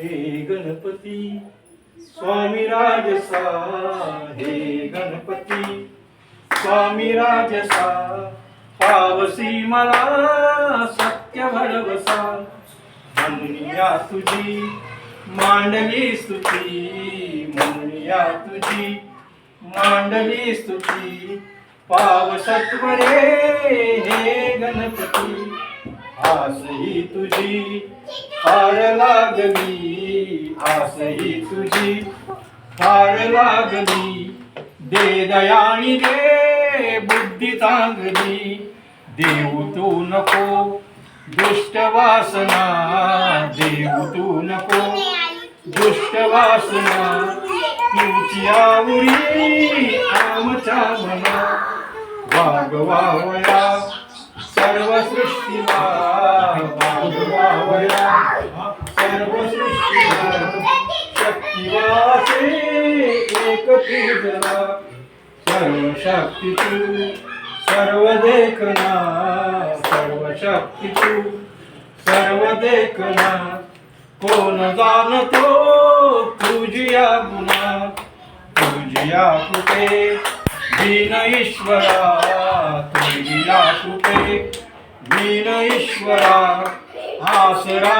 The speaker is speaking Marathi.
हे गणपती स्वामी राजसा हे गणपती स्वामी राजसा पावसी मला सत्य भरवसा. म्हणूया तुझी मांडली स्तुती म्हणूया तुझी मांडली स्तुती. पावसत्वरे हे गणपती आसही तुझी. फार लागली आसही तुझी. फार लागली. दे दयाणी दे बुद्धी चांगली. देऊ तू नको. दुष्ट वासना. देऊ तू नको. दुष्ट वासना. तुझी आवडी आमच्या मना वागवावया सर्व सृष्टीला सर्व एक शक्ती तू सर्व देखना सर्व शक्ती तू सर्व देखना कोण जाणतो तुझिया गुणा तुझिया कुठे दीन ईश्वरा तुझिया कुठे दीन ईश्वरा आसरा